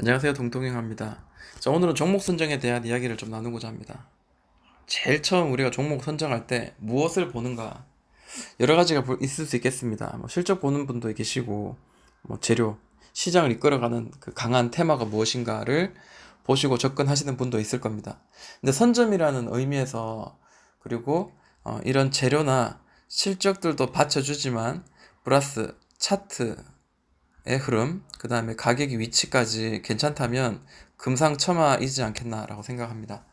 안녕하세요 동동행합니다. 자 오늘은 종목 선정에 대한 이야기를 좀 나누고자 합니다. 제일 처음 우리가 종목 선정할 때 무엇을 보는가 여러 가지가 볼- 있을 수 있겠습니다. 뭐 실적 보는 분도 계시고 뭐 재료 시장을 이끌어가는 그 강한 테마가 무엇인가를 보시고 접근하시는 분도 있을 겁니다. 근데 선점이라는 의미에서 그리고 어, 이런 재료나 실적들도 받쳐주지만 플러스 차트 의 흐름, 그 다음에 가격의 위치까지 괜찮다면 금상첨화이지 않겠나라고 생각합니다.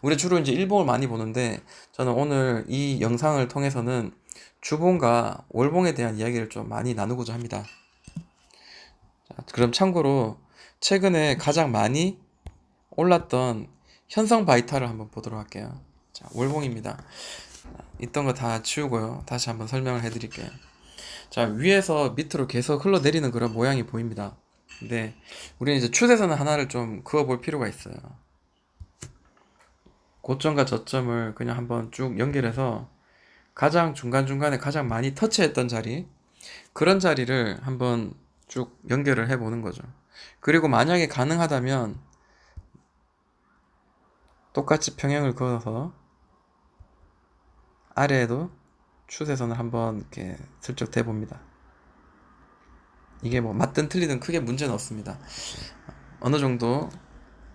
우리 주로 이제 일봉을 많이 보는데 저는 오늘 이 영상을 통해서는 주봉과 월봉에 대한 이야기를 좀 많이 나누고자 합니다. 자, 그럼 참고로 최근에 가장 많이 올랐던 현성 바이탈을 한번 보도록 할게요. 자, 월봉입니다. 있던 거 다 치우고요. 다시 한번 설명을 해드릴게요. 자, 위에서 밑으로 계속 흘러내리는 그런 모양이 보입니다. 근데 우리는 이제 추세선 하나를 좀 그어 볼 필요가 있어요. 고점과 저점을 그냥 한번 쭉 연결해서 가장 중간중간에 가장 많이 터치했던 자리, 그런 자리를 한번 쭉 연결을 해 보는 거죠. 그리고 만약에 가능하다면 똑같이 평행을 그어서 아래에도 추세선을 한번 이렇게 슬쩍 대봅니다. 이게 뭐 맞든 틀리든 크게 문제는 없습니다. 어느 정도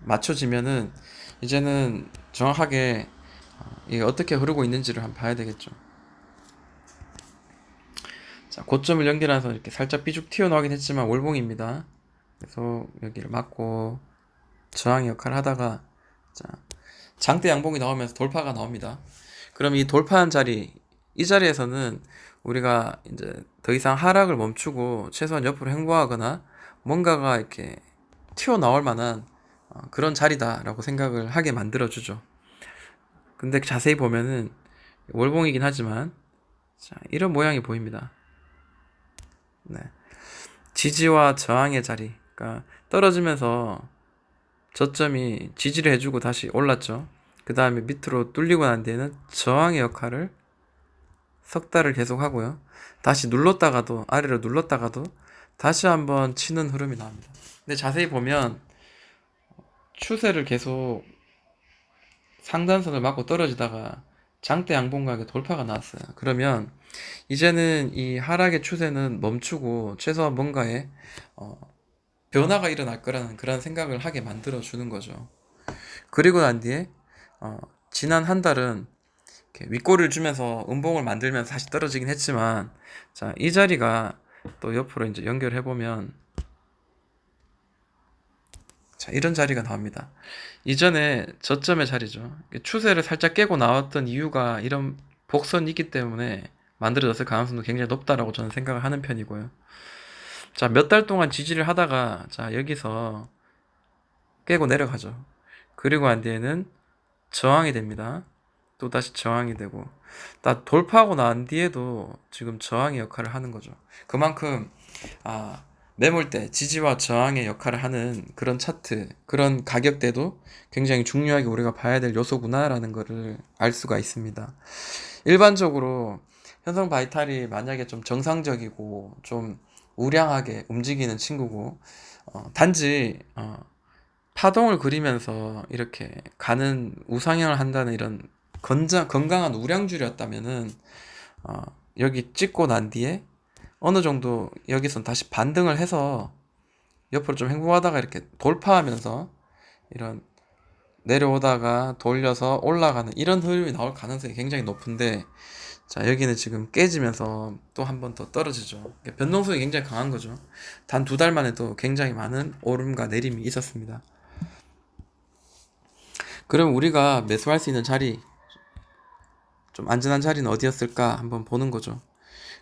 맞춰지면은 이제는 정확하게 어, 이게 어떻게 흐르고 있는지를 한번 봐야 되겠죠. 자, 고점을 연결해서 이렇게 살짝 삐죽 튀어나오긴 했지만 월봉입니다. 계속 여기를 맞고 저항 역할을 하다가 자, 장대 양봉이 나오면서 돌파가 나옵니다. 그럼 이 돌파한 자리 이 자리에서는 우리가 이제 더 이상 하락을 멈추고 최소한 옆으로 행보하거나 뭔가가 이렇게 튀어나올 만한 어, 그런 자리다라고 생각을 하게 만들어주죠. 근데 자세히 보면은 월봉이긴 하지만 자, 이런 모양이 보입니다. 네. 지지와 저항의 자리. 그러니까 떨어지면서 저점이 지지를 해주고 다시 올랐죠. 그 다음에 밑으로 뚫리고 난 뒤에는 저항의 역할을 석 달을 계속 하고요. 다시 눌렀다가도 아래로 눌렀다가도 다시 한번 치는 흐름이 나옵니다. 근데 자세히 보면 추세를 계속 상단선을 맞고 떨어지다가 장대 양봉각에 돌파가 나왔어요. 그러면 이제는 이 하락의 추세는 멈추고 최소한 뭔가에 어, 변화가 일어날 거라는 그런 생각을 하게 만들어 주는 거죠. 그리고 난 뒤에 어, 지난 한 달은 윗꼬리를 주면서 음봉을 만들면서 다시 떨어지긴 했지만 자, 이 자리가 또 옆으로 이제 연결해 보면 자, 이런 자리가 나옵니다. 이전에 저점의 자리죠. 추세를 살짝 깨고 나왔던 이유가 이런 복선이 있기 때문에 만들어졌을 가능성도 굉장히 높다라고 저는 생각을 하는 편이고요. 자, 몇 달 동안 지지를 하다가 자, 여기서 깨고 내려가죠. 그리고 안 뒤에는 저항이 됩니다. 또 다시 저항이 되고 다 돌파하고 난 뒤에도 지금 저항의 역할을 하는 거죠. 그만큼 아 매물대 지지와 저항의 역할을 하는 그런 차트 그런 가격대도 굉장히 중요하게 우리가 봐야 될 요소구나라는 것을 알 수가 있습니다. 일반적으로 현성 바이탈이 만약에 좀 정상적이고 좀 우량하게 움직이는 친구고 어, 단지 어, 파동을 그리면서 이렇게 가는 우상향을 한다는 이런 건장, 건강한 우량주였다면은 어, 여기 찍고 난 뒤에 어느 정도 여기선 다시 반등을 해서 옆으로 좀 행보하다가 이렇게 돌파하면서 이런 내려오다가 돌려서 올라가는 이런 흐름이 나올 가능성이 굉장히 높은데 자 여기는 지금 깨지면서 또 한 번 더 떨어지죠. 변동성이 굉장히 강한 거죠. 단 두 달 만에도 굉장히 많은 오름과 내림이 있었습니다. 그럼 우리가 매수할 수 있는 자리 좀 안전한 자리는 어디였을까 한번 보는 거죠.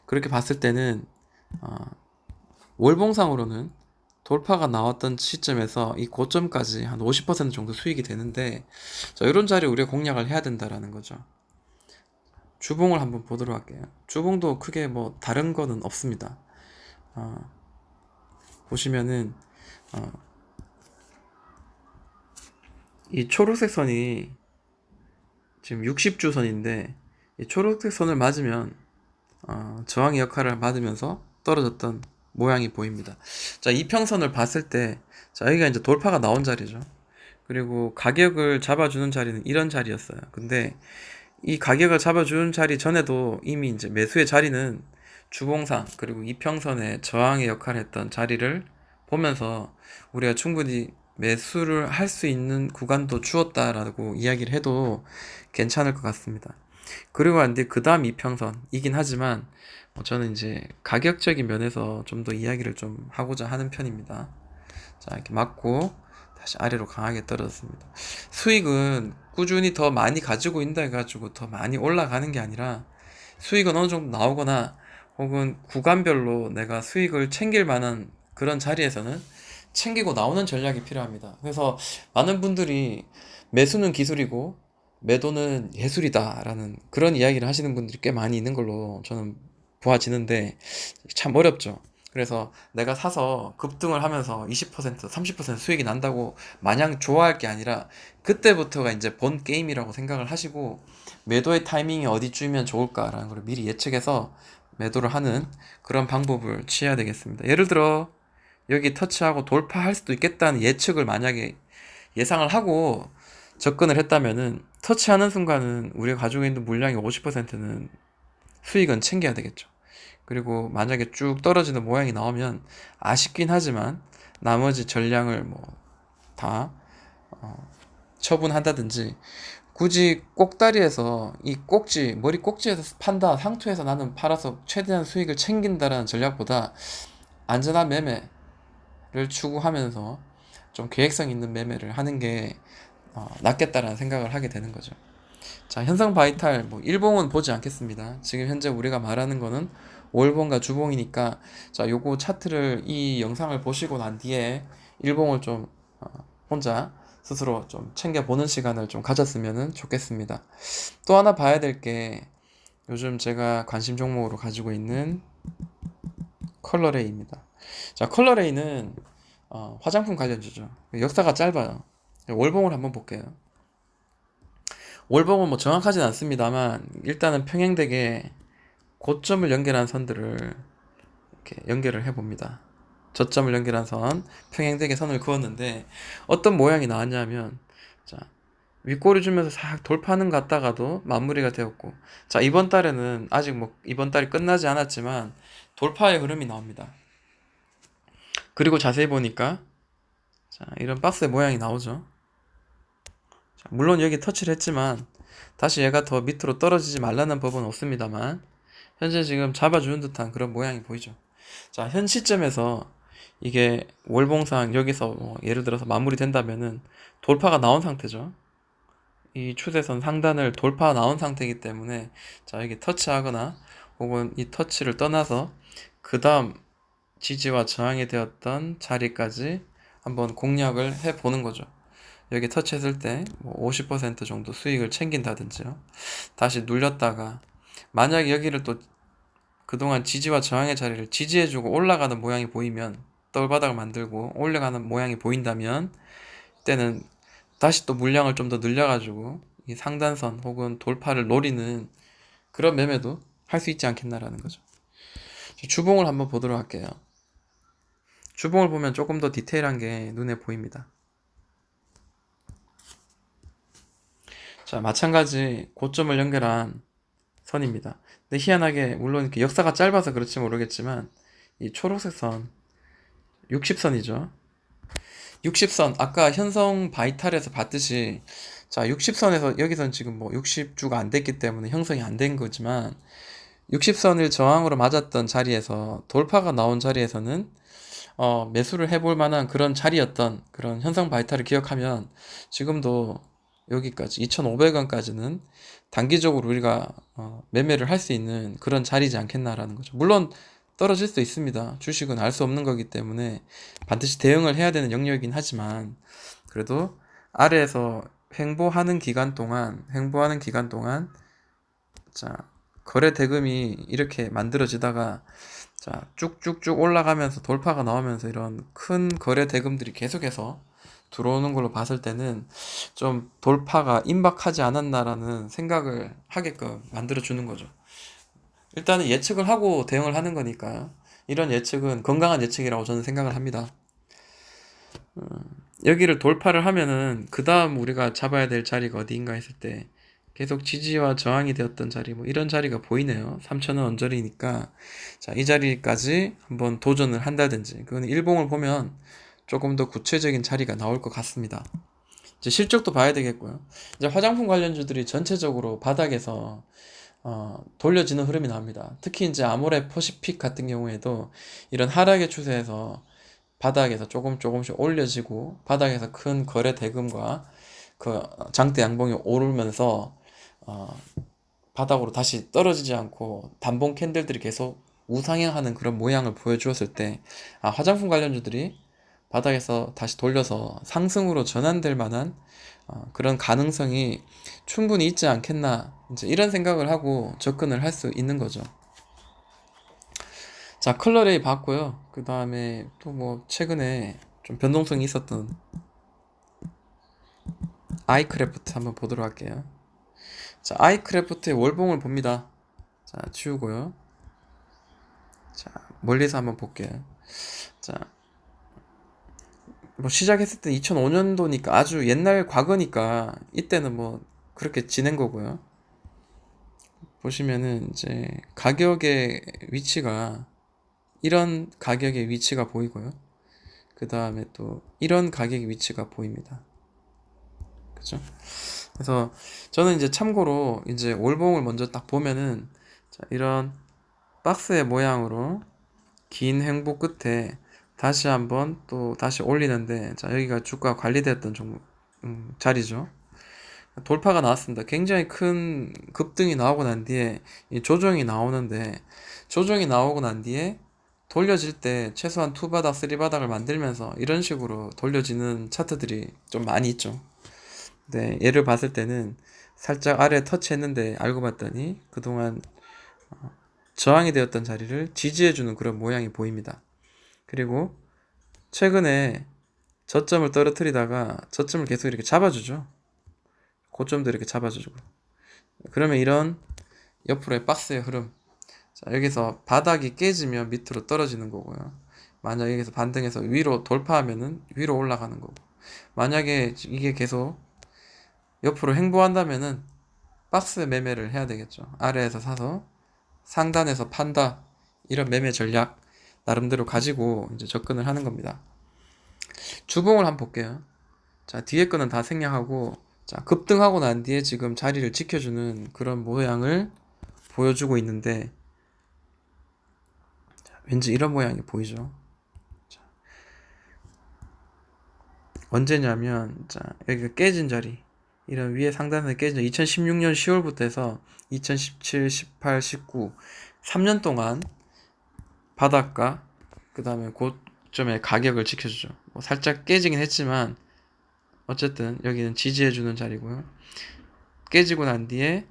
그렇게 봤을 때는 어, 월봉상으로는 돌파가 나왔던 시점에서 이 고점까지 한 50% 정도 수익이 되는데 자, 이런 자리 우리가 공략을 해야 된다라는 거죠. 주봉을 한번 보도록 할게요. 주봉도 크게 뭐 다른 거는 없습니다. 어, 보시면은 어, 이 초록색 선이 지금 60주 선인데 이 초록색 선을 맞으면 어, 저항의 역할을 받으면서 떨어졌던 모양이 보입니다. 자, 이평선을 봤을 때, 자, 여기가 이제 돌파가 나온 자리죠. 그리고 가격을 잡아주는 자리는 이런 자리였어요. 근데 이 가격을 잡아주는 자리 전에도 이미 이제 매수의 자리는 주봉상 그리고 이평선의 저항의 역할을 했던 자리를 보면서 우리가 충분히 매수를 할 수 있는 구간도 주었다라고 이야기를 해도 괜찮을 것 같습니다. 그리고 안돼 그 다음 이평선이긴 하지만 뭐 저는 이제 가격적인 면에서 좀 더 이야기를 좀 하고자 하는 편입니다. 자 이렇게 맞고 다시 아래로 강하게 떨어졌습니다. 수익은 꾸준히 더 많이 가지고 있다 해가지고 더 많이 올라가는 게 아니라 수익은 어느 정도 나오거나 혹은 구간별로 내가 수익을 챙길 만한 그런 자리에서는 챙기고 나오는 전략이 필요합니다. 그래서 많은 분들이 매수는 기술이고 매도는 예술이다라는 그런 이야기를 하시는 분들이 꽤 많이 있는 걸로 저는 보아지는데 참 어렵죠. 그래서 내가 사서 급등을 하면서 20%, 30% 수익이 난다고 마냥 좋아할 게 아니라 그때부터가 이제 본 게임이라고 생각을 하시고 매도의 타이밍이 어디쯤이면 좋을까라는 걸 미리 예측해서 매도를 하는 그런 방법을 취해야 되겠습니다. 예를 들어 여기 터치하고 돌파할 수도 있겠다는 예측을 만약에 예상을 하고 접근을 했다면은 터치하는 순간은 우리가 가지고 있는 물량의 50%는 수익은 챙겨야 되겠죠. 그리고 만약에 쭉 떨어지는 모양이 나오면 아쉽긴 하지만 나머지 전량을 뭐다 어, 처분한다든지 굳이 꼭다리에서 이 꼭지 머리 꼭지에서 판다 상투에서 나는 팔아서 최대한 수익을 챙긴다라는 전략보다 안전한 매매를 추구하면서 좀 계획성 있는 매매를 하는 게 어, 낫겠다라는 생각을 하게 되는 거죠. 자, 현상 바이탈 뭐 일봉은 보지 않겠습니다. 지금 현재 우리가 말하는 거는 월봉과 주봉이니까 자, 요거 차트를 이 영상을 보시고 난 뒤에 일봉을 좀 어, 혼자 스스로 좀 챙겨 보는 시간을 좀 가졌으면 좋겠습니다. 또 하나 봐야 될 게 요즘 제가 관심 종목으로 가지고 있는 컬러레이입니다. 자, 컬러레이는 어, 화장품 관련주죠. 역사가 짧아요. 월봉을 한번 볼게요. 월봉은 뭐 정확하진 않습니다만 일단은 평행되게 고점을 연결한 선들을 이렇게 연결을 해봅니다. 저점을 연결한 선, 평행되게 선을 그었는데 어떤 모양이 나왔냐면 자 윗꼬리 주면서 싹 돌파하는 것 같다가도 마무리가 되었고 자 이번 달에는 아직 뭐 이번 달이 끝나지 않았지만 돌파의 흐름이 나옵니다. 그리고 자세히 보니까 자 이런 박스의 모양이 나오죠. 자, 물론 여기 터치를 했지만 다시 얘가 더 밑으로 떨어지지 말라는 법은 없습니다만 현재 지금 잡아주는 듯한 그런 모양이 보이죠. 자, 현 시점에서 이게 월봉상 여기서 뭐 예를 들어서 마무리된다면은 돌파가 나온 상태죠. 이 추세선 상단을 돌파 나온 상태이기 때문에 자 여기 터치하거나 혹은 이 터치를 떠나서 그 다음 지지와 저항이 되었던 자리까지 한번 공략을 해 보는 거죠. 여기 터치했을 때 50% 뭐 정도 수익을 챙긴다든지요. 다시 눌렸다가 만약 여기를 또 그동안 지지와 저항의 자리를 지지해주고 올라가는 모양이 보이면 떨바닥을 만들고 올라가는 모양이 보인다면 때는 다시 또 물량을 좀 더 늘려가지고 이 상단선 혹은 돌파를 노리는 그런 매매도 할 수 있지 않겠나라는 거죠. 주봉을 한번 보도록 할게요. 주봉을 보면 조금 더 디테일한 게 눈에 보입니다. 자, 마찬가지 고점을 연결한 선입니다. 근데 희한하게 물론 역사가 짧아서 그렇지 모르겠지만 이 초록색 선 60선이죠. 60선 아까 현성 바이탈에서 봤듯이 자 60선에서 여기선 지금 뭐 60주가 안 됐기 때문에 형성이 안 된 거지만 60선을 저항으로 맞았던 자리에서 돌파가 나온 자리에서는 어, 매수를 해볼 만한 그런 자리였던 그런 현상 바이탈을 기억하면 지금도 여기까지 2,500원까지는 단기적으로 우리가 어, 매매를 할 수 있는 그런 자리지 않겠나라는 거죠. 물론 떨어질 수 있습니다. 주식은 알 수 없는 거기 때문에 반드시 대응을 해야 되는 영역이긴 하지만 그래도 아래에서 횡보하는 기간 동안 횡보하는 기간 동안 자 거래 대금이 이렇게 만들어지다가 자 쭉쭉쭉 올라가면서 돌파가 나오면서 이런 큰 거래 대금들이 계속해서 들어오는 걸로 봤을 때는 좀 돌파가 임박하지 않았나라는 생각을 하게끔 만들어 주는 거죠. 일단은 예측을 하고 대응을 하는 거니까 이런 예측은 건강한 예측이라고 저는 생각을 합니다. 어, 여기를 돌파를 하면은 그 다음 우리가 잡아야 될 자리가 어디인가 했을 때 계속 지지와 저항이 되었던 자리 뭐 이런 자리가 보이네요. 3천원 언저리니까 자, 이 자리까지 한번 도전을 한다든지 그거는 일봉을 보면 조금 더 구체적인 자리가 나올 것 같습니다. 이제 실적도 봐야 되겠고요. 이제 화장품 관련주들이 전체적으로 바닥에서 어, 돌려지는 흐름이 나옵니다. 특히 이제 아모레 퍼시픽 같은 경우에도 이런 하락의 추세에서 바닥에서 조금 조금씩 올려지고 바닥에서 큰 거래 대금과 그 장대 양봉이 오르면서 어, 바닥으로 다시 떨어지지 않고 단봉 캔들들이 계속 우상향하는 그런 모양을 보여주었을 때 아, 화장품 관련주들이 바닥에서 다시 돌려서 상승으로 전환될 만한 어, 그런 가능성이 충분히 있지 않겠나 이런 생각을 하고 접근을 할 수 있는 거죠. 자 컬러레이 봤고요. 그 다음에 또 뭐 최근에 좀 변동성이 있었던 아이크래프트 한번 보도록 할게요. 자 아이크래프트의 월봉을 봅니다. 자 치우고요. 자 멀리서 한번 볼게요. 자 뭐 시작했을 때 2005년도니까 아주 옛날 과거니까 이때는 뭐 그렇게 지낸 거고요. 보시면은 이제 가격의 위치가 이런 가격의 위치가 보이고요. 그 다음에 또 이런 가격의 위치가 보입니다. 그죠? 그래서 저는 이제 참고로 이제 월봉을 먼저 딱 보면은 자, 이런 박스의 모양으로 긴 행보 끝에 다시 한번 또 다시 올리는데 자 여기가 주가 관리됐던 종목 음, 자리죠. 돌파가 나왔습니다. 굉장히 큰 급등이 나오고 난 뒤에 이 조정이 나오는데 조정이 나오고 난 뒤에 돌려질 때 최소한 투바닥, 쓰리바닥을 만들면서 이런 식으로 돌려지는 차트들이 좀 많이 있죠. 네, 예를 봤을 때는 살짝 아래 터치했는데 알고 봤더니 그동안 어, 저항이 되었던 자리를 지지해주는 그런 모양이 보입니다. 그리고 최근에 저점을 떨어뜨리다가 저점을 계속 이렇게 잡아주죠. 고점도 이렇게 잡아주고. 그러면 이런 옆으로의 박스의 흐름. 자, 여기서 바닥이 깨지면 밑으로 떨어지는 거고요. 만약 여기서 반등해서 위로 돌파하면은 위로 올라가는 거고. 만약에 이게 계속 옆으로 행보한다면은 박스 매매를 해야 되겠죠. 아래에서 사서 상단에서 판다. 이런 매매 전략 나름대로 가지고 이제 접근을 하는 겁니다. 주봉을 한번 볼게요. 자, 뒤에 거는 다 생략하고, 자, 급등하고 난 뒤에 지금 자리를 지켜주는 그런 모양을 보여주고 있는데, 자, 왠지 이런 모양이 보이죠? 자, 언제냐면, 자, 여기가 깨진 자리. 이런 위에 상단에 깨진 자리. 2016년 10월부터 해서 2017, 18, 19, 3년 동안 바닥과 그 다음에 고점의 가격을 지켜주죠. 뭐 살짝 깨지긴 했지만 어쨌든 여기는 지지해주는 자리고요. 깨지고 난 뒤에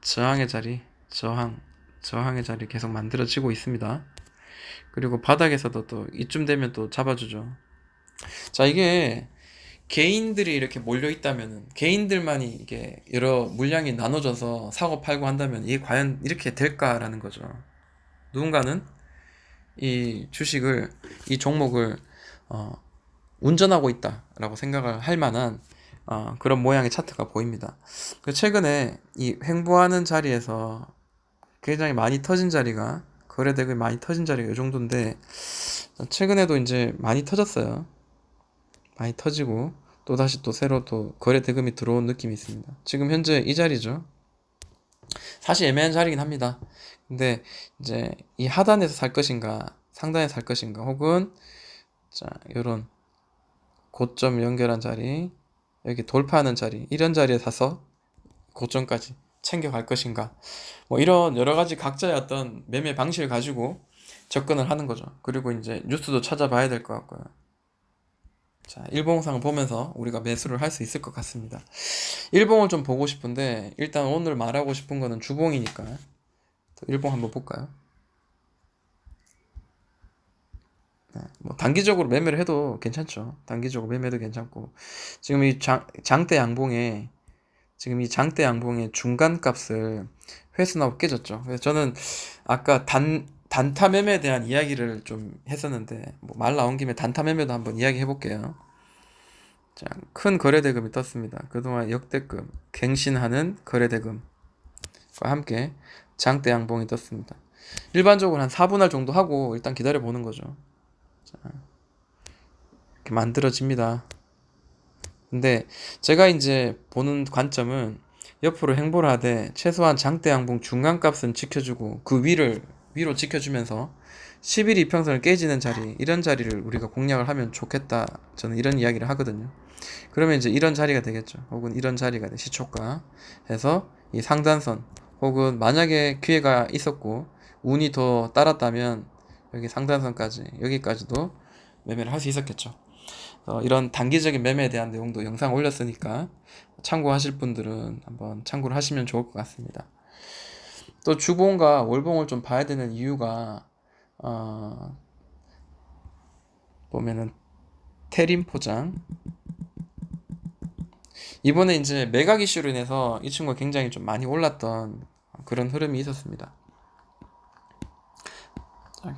저항의 자리, 저항, 저항의 자리 계속 만들어지고 있습니다. 그리고 바닥에서도 또 이쯤 되면 또 잡아주죠. 자, 이게 개인들이 이렇게 몰려 있다면 개인들만이 이게 여러 물량이 나눠져서 사고 팔고 한다면 이게 과연 이렇게 될까라는 거죠. 누군가는 이 주식을 이 종목을 어, 운전하고 있다라고 생각을 할 만한 어, 그런 모양의 차트가 보입니다. 그 최근에 이 횡보하는 자리에서 굉장히 많이 터진 자리가 거래대금이 많이 터진 자리가 이 정도인데 최근에도 이제 많이 터졌어요. 많이 터지고 또 다시 또 새로 또 거래 대금이 들어온 느낌이 있습니다. 지금 현재 이 자리죠. 사실 애매한 자리긴 합니다. 근데 이제 이 하단에서 살 것인가 상단에서 살 것인가 혹은 자 요런 고점 연결한 자리 여기 돌파하는 자리 이런 자리에 사서 고점까지 챙겨갈 것인가. 뭐 이런 여러 가지 각자의 어떤 매매 방식을 가지고 접근을 하는 거죠. 그리고 이제 뉴스도 찾아봐야 될 것 같고요 자 일봉상을 보면서 우리가 매수를 할 수 있을 것 같습니다 일봉을 좀 보고 싶은데 일단 오늘 말하고 싶은 거는 주봉이니까 일봉 한번 볼까요? 네, 뭐 단기적으로 매매를 해도 괜찮죠. 단기적으로 매매도 괜찮고 지금 이 장, 장대 양봉에 지금 이 장대 양봉의 중간 값을 회수나고 깨졌죠. 그래서 저는 아까 단 단타 매매에 대한 이야기를 좀 했었는데 뭐 말 나온 김에 단타 매매도 한번 이야기해 볼게요. 자, 큰 거래 대금이 떴습니다. 그동안 역대급 갱신하는 거래 대금과 함께 장대 양봉이 떴습니다. 일반적으로 한 4분할 정도 하고 일단 기다려 보는 거죠. 자, 이렇게 만들어집니다. 근데 제가 이제 보는 관점은 옆으로 행보를 하되 최소한 장대 양봉 중간값은 지켜주고 그 위를 위로 지켜주면서 11 이평선을 깨지는 자리 이런 자리를 우리가 공략을 하면 좋겠다. 저는 이런 이야기를 하거든요. 그러면 이제 이런 자리가 되겠죠. 혹은 이런 자리가 돼 시초가 해서 이 상단선 혹은 만약에 기회가 있었고 운이 더 따랐다면 여기 상단선까지 여기까지도 매매를 할 수 있었겠죠. 어, 이런 단기적인 매매에 대한 내용도 영상 올렸으니까 참고하실 분들은 한번 참고를 하시면 좋을 것 같습니다. 또 주봉과 월봉을 좀 봐야 되는 이유가 어, 보면은 테림 포장 이번에 이제 매각 이슈로 인해서 이 친구가 굉장히 좀 많이 올랐던 그런 흐름이 있었습니다.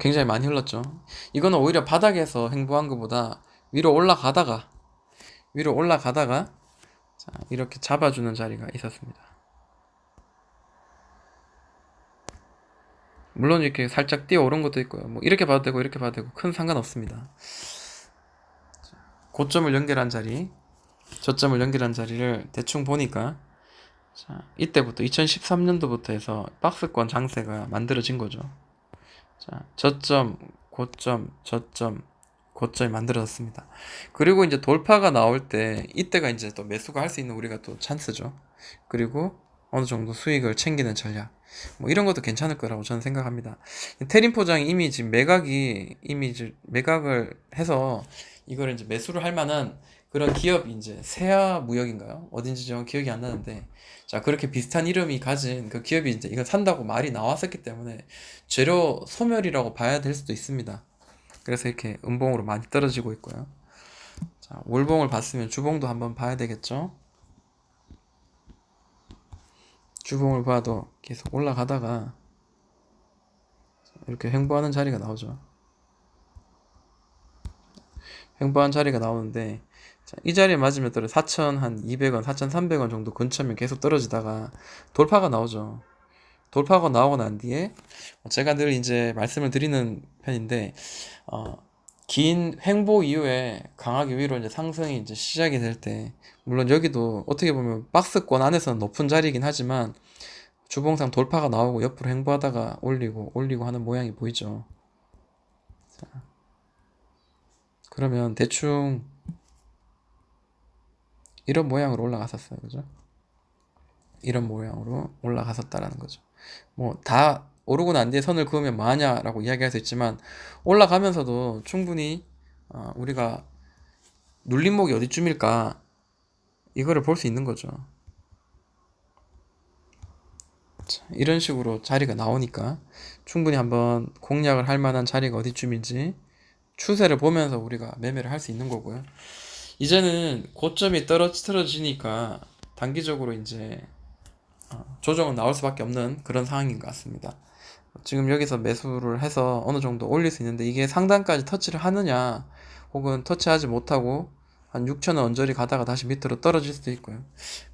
굉장히 많이 흘렀죠. 이거는 오히려 바닥에서 행보한 것보다 위로 올라가다가 위로 올라가다가 자, 이렇게 잡아주는 자리가 있었습니다. 물론 이렇게 살짝 뛰어 오른 것도 있고요. 뭐 이렇게 봐도 되고 이렇게 봐도 되고 큰 상관없습니다. 자, 고점을 연결한 자리, 저점을 연결한 자리를 대충 보니까 자, 이때부터 2013년도부터 해서 박스권 장세가 만들어진 거죠. 자, 저점, 고점, 저점, 고점이 만들어졌습니다. 그리고 이제 돌파가 나올 때 이때가 이제 또 매수가 할 수 있는 우리가 또 찬스죠. 그리고 어느 정도 수익을 챙기는 전략. 뭐 이런 것도 괜찮을 거라고 저는 생각합니다. 테린 포장이 이미 지금 매각이 이미 이제 매각을 해서 이걸 이제 매수를 할 만한 그런 기업이 이제 세아 무역인가요? 어딘지 정 기억이 안 나는데 자 그렇게 비슷한 이름이 가진 그 기업이 이제 이거 산다고 말이 나왔었기 때문에 재료 소멸이라고 봐야 될 수도 있습니다. 그래서 이렇게 음봉으로 많이 떨어지고 있고요. 자, 월봉을 봤으면 주봉도 한번 봐야 되겠죠. 주봉을 봐도 계속 올라가다가 이렇게 횡보하는 자리가 나오죠. 횡보한 자리가 나오는데 자, 이 자리에 맞으면 또 4,200원, 4,300원 정도 근처면 계속 떨어지다가 돌파가 나오죠. 돌파가 나오고 난 뒤에 제가 늘 이제 말씀을 드리는 편인데 어, 긴 횡보 이후에 강하게 위로 이제 상승이 이제 시작이 될 때 물론 여기도 어떻게 보면 박스권 안에서는 높은 자리이긴 하지만 주봉상 돌파가 나오고 옆으로 횡보하다가 올리고 올리고 하는 모양이 보이죠. 자, 그러면 대충 이런 모양으로 올라갔었어요. 그죠? 이런 모양으로 올라갔었다라는 거죠. 뭐 다 오르고 난 뒤에 선을 그으면 뭐하냐라고 이야기할 수 있지만 올라가면서도 충분히 어, 우리가 눌림목이 어디쯤일까 이거를 볼 수 있는 거죠. 자, 이런 식으로 자리가 나오니까 충분히 한번 공략을 할 만한 자리가 어디쯤인지 추세를 보면서 우리가 매매를 할 수 있는 거고요. 이제는 고점이 떨어지니까 단기적으로 이제 어, 조정은 나올 수밖에 없는 그런 상황인 것 같습니다. 지금 여기서 매수를 해서 어느 정도 올릴 수 있는데 이게 상단까지 터치를 하느냐 혹은 터치하지 못하고 한 6천원 언저리 가다가 다시 밑으로 떨어질 수도 있고요.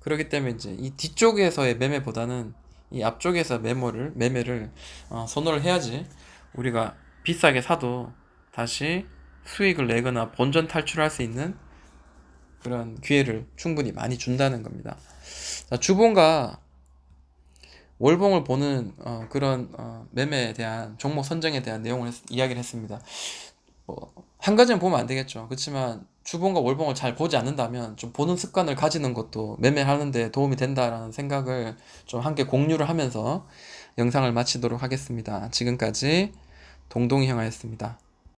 그렇기 때문에 이제 이 뒤쪽에서의 매매보다는 이 앞쪽에서 매모를 매매를 어, 선호를 해야지 우리가 비싸게 사도 다시 수익을 내거나 본전 탈출할 수 있는 그런 기회를 충분히 많이 준다는 겁니다. 자, 주봉과 월봉을 보는 어, 그런 어, 매매에 대한 종목 선정에 대한 내용을 했, 이야기를 했습니다. 뭐, 한 가지는 보면 안 되겠죠. 그렇지만 주봉과 월봉을 잘 보지 않는다면 좀 보는 습관을 가지는 것도 매매하는데 도움이 된다라는 생각을 좀 함께 공유를 하면서 영상을 마치도록 하겠습니다. 지금까지 동동이 형아였습니다.